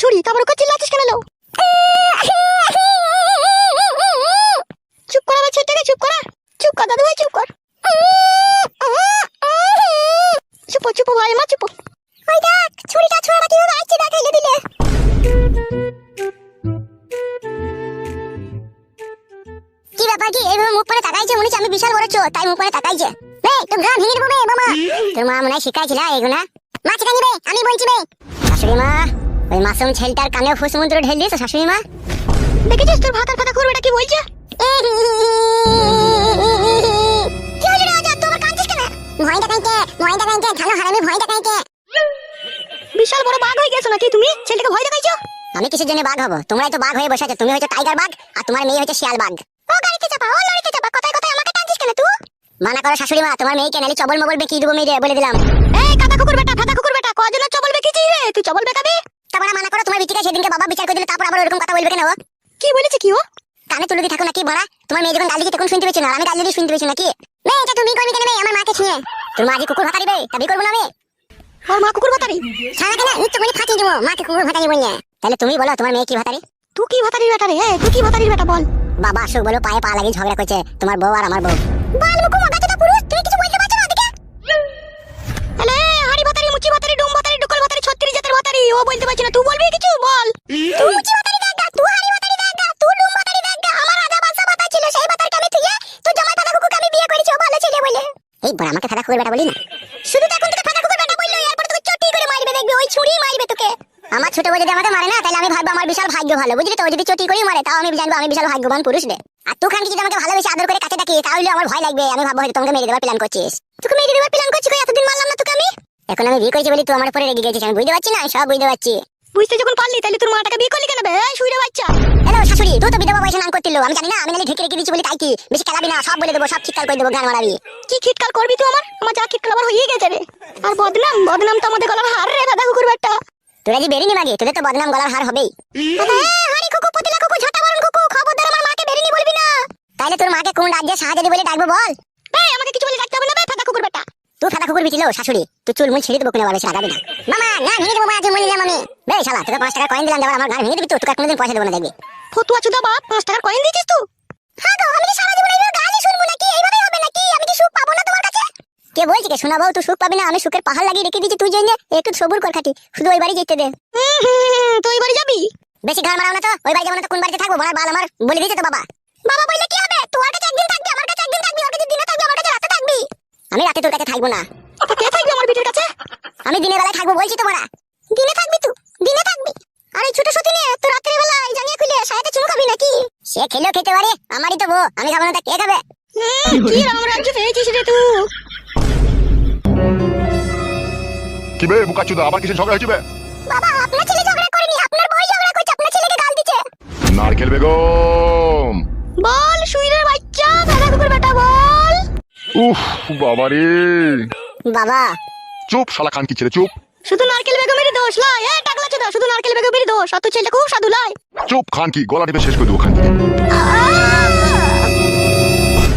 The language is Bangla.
ছুরি তারপর ওকে চিল্লাচ্ছিস কেন চুপ করা আমার ছেলেটাকে চুপ করা। চুপ কর দাদু ভাই চুপ কর। চুপ চুপ ভাই, মা, চুপ ওই দেখ, ছুরিটা ছোড়াটা কীভাবে আসছে দেখ এলে দিলে। কি ব্যাপার কি, এইভাবে মুখ পরে তাকাইছে, মনে হচ্ছে আমি বিশাল বড় চোর, তাই মুখ পরে তাকাইছে। বে, তোর গা ভেঙে দেবো বে বাবা তোর মা মনে হয় শিখাইছিল এগুলা মা চিকা নিবে আমি বলছি বে। শাশুড়ি মা। ওই মাসুম ছেলেটার কানে ফুসমন্ত্র ঢেল দিয়েছে শাশুড়ি মা। দেখেছিস তোর ভাতার ফাতা করবে এটা কি বলছে বিশাল বড় বাঘ হয়ে গেছো নাকি তুমি? ছেলেকে ভয় দেখাইছো? আমি কিসের জন্য বাঘ হব? তোমরাই তো বাঘ হয়ে বসে আছো তুমি হচ্ছে টাইগার বাঘ আর তোমার মেয়ে হচ্ছে শিয়াল বাঘ। ও গাড়িতে চাপা ও লরিতে চাপা কথায় কথায় আমাকে টানছিস কেন তুই? মানা করো শাশুড়ি মা তোমার মেয়েকে নালি চবল মবল বেকি দেবো মেয়ে বলে দিলাম। এই কুকুর বেটা ফাদা কুকুর বেটা কজন চবল বেকিছিস রে? তুই চবল বেকাবি? বিটিকে সেদিনকে বাবা বিচার করে দিলে তারপর আবার এরকম কথা বলবে কেন ও? কি বলেছে কি ও? কানে তুলে দিয়ে থাকো নাকি বড়া? তোমার মেয়ে যখন গাল দিচ্ছে তখন শুনতে পেয়েছ না? আমি গাল দিয়ে শুনতে পেয়েছি নাকি? মেয়ে এটা তুমি করবি কেন মেয়ে? আমার মাকে ছুঁয়ে তোর মা যে কুকুর ভাতা দিবে তা করব না আমি? ওর মা কুকুর ভাতারি? সারা কেন? নিত্য করে ফাটিয়ে দেবো। মাকে কুকুর ভাতারি বললে। তাহলে তুমি বলো তোমার মেয়ে কি ভাতারি? তুই কি ভাতারির বেটা রে? তুই কি ভাতারির বেটা বল? বাবা আসুক বলো পায়ে পা লাগিয়ে ঝগড়া করছে তোমার বউ আর আমার বউ। বল পারছি না, তুই বলবি কিছু? বল। তুই মুচি ভাতারি দেখা তুই হাড়ি ভাতারি দেখা তুই ডুম ভাতারি দেখা আমার রাজা বাদশা ভাতা ছিল, সেই ভাতারকে আমি থুয়ে তুই জামাই ফাদা কুকুরকে আমি বিয়ে করেছি, ও ভালো ছেলে বলে। এই বড় আমাকে ফাদা কুকুর বেটা বলি না। শুধু তো এখন তোকে ফাদা কুকুর বেটা বলল, এরপর তোকে চটি করে মারবে, দেখবি, ওই ছুরি মারবে তোকে। আমার ছোট বউ আমাকে মারে না, তাহলে আমি ভাববো আমার বিশাল ভাগ্য ভালো, বুঝলি তো? যদি চটি করে মারে, তাও আমি জানব আমি বিশাল ভাগ্যবান পুরুষ রে। আর তুই খানকে যদি আমাকে ভালোবেসে আদর করে কাছে ডাকি তাহলে আমার ভয় লাগবে, আমি ভাববো হয়তো তোমাকে মেরে দেওয়ার প্ল্যান করছিস। তোকে মেরে দেওয়ার প্ল্যান করছিস এতদিন মারলাম না তোকে আমি? এখন আমি বিয়ে করেছি বলি তুই আমার উপরে রেগে গেছিস আমি বুঝতে পারছি না সব বুঝতে পারছি। বুঝতে যখন পারলি তাহলে তোর মাটাকে বিয়ে করলি কেন বে? এই শুইরে বাচ্চা। হ্যালো শাশুড়ি তুই তো বিধবা বয়সে নাম করতিল আমি জানি না আমি নালি ঢেকে রেখে দিচ্ছি বলি তাই কি? বেশি খেলাবি না সব বলে দেবো সব খিটকাল করে দেবো গান মারাবি কি খিটকাল করবি তুই আমার? আমার যা খিটকাল আবার হয়ে গেছে রে। আর বদনাম বদনাম তো আমাদের গলার হার রে দাদা কুকুর বেটা তোরা যে বেরিনি মাগে তোদের তো বদনাম গলার হার হবেই। হাড়ি কুকু পতিলা কুকু ঝাটা বরণ কুকু খবরদার আমার মাকে বেরিনি বলবি না। তাইলে তোর মাকে কোন রাজ্যে শাহজাদি বলে ডাকবো বল? এই আমাকে কিছু বলে ডাকতে হবে না বে ফাদা কুকুর বেটা তুই ফাদা কুকুর বিছিল শাশুড়ি। তুই চুল মুল ছিঁড়ে দেবো কোনো বেশি লাগাবি না। মামা না ভেঙে দেবো আজ মরে আমি। বে শালা তোকে পাঁচ টাকা কয়েন দিলাম দেবার আমার গান ভেঙে দিবি তো তোকে কোনোদিন পয়সা দেবো না দেখবি। ফতুয়া চুদা বাপ পাঁচ টাকার কয়েন দিয়েছিস তুই হ্যাঁ গো আমি কি সারা জীবন এইভাবে গালি শুনব নাকি? এইভাবে হবে নাকি? আমি কি সুখ পাবো না তোমার কাছে? কে বলছি কে? শোনা বউ তুই সুখ পাবি না আমি সুখের পাহাড় লাগিয়ে রেখে দিচ্ছি তুই জন্য। একটু সবুর কর খাটি শুধু ওই বাড়ি যেতে দে। তুই ওই বাড়ি যাবি? বেশি ঘর মারাও না তো ওই বাড়ি যাব না তো কোন বাড়িতে থাকব? বড় বাল আমার বলে দিয়েছে তো বাবা। বাবা বললে কি হবে? আমি রাতে তোর কাছে থাকব না। কে থাকবি আমার বিটির কাছে? আমি দিনের বেলায় থাকব বলছি তো বড়া দিনে থাকবি তুই দিনে থাকবি? আর ছোট সতী নিয়ে তুই রাত্রে বেলায় জানিয়ে খুলে সাথে চুমু খাবি নাকি? সে খেলেও খেতে পারে আমারই তো বউ। আমি খাব না তা কে খাবে? কি রামরাজ্য পেয়েছিস রে তুই কি বে বুকাচুদা আবার কিসের ঝগড়া হয়েছে বে? বাবা আপনার ছেলে ঝগড়া করেনি আপনার বই ঝগড়া করছে আপনার ছেলেকে গাল দিচ্ছে। নারকেল বেগম। উফ বাবা রে বাবা। চুপ শালা খান কি ছেলে চুপ। শুধু নারকেল বেগমেরই দোষ লয়। এ টাকলা চোদা শুধু নারকেল বেগমেরই দোষ। অত ছেলেটা খুব সাধু লয়। চুপ খান কি গলা টিপে শেষ করে দেবো খান কি!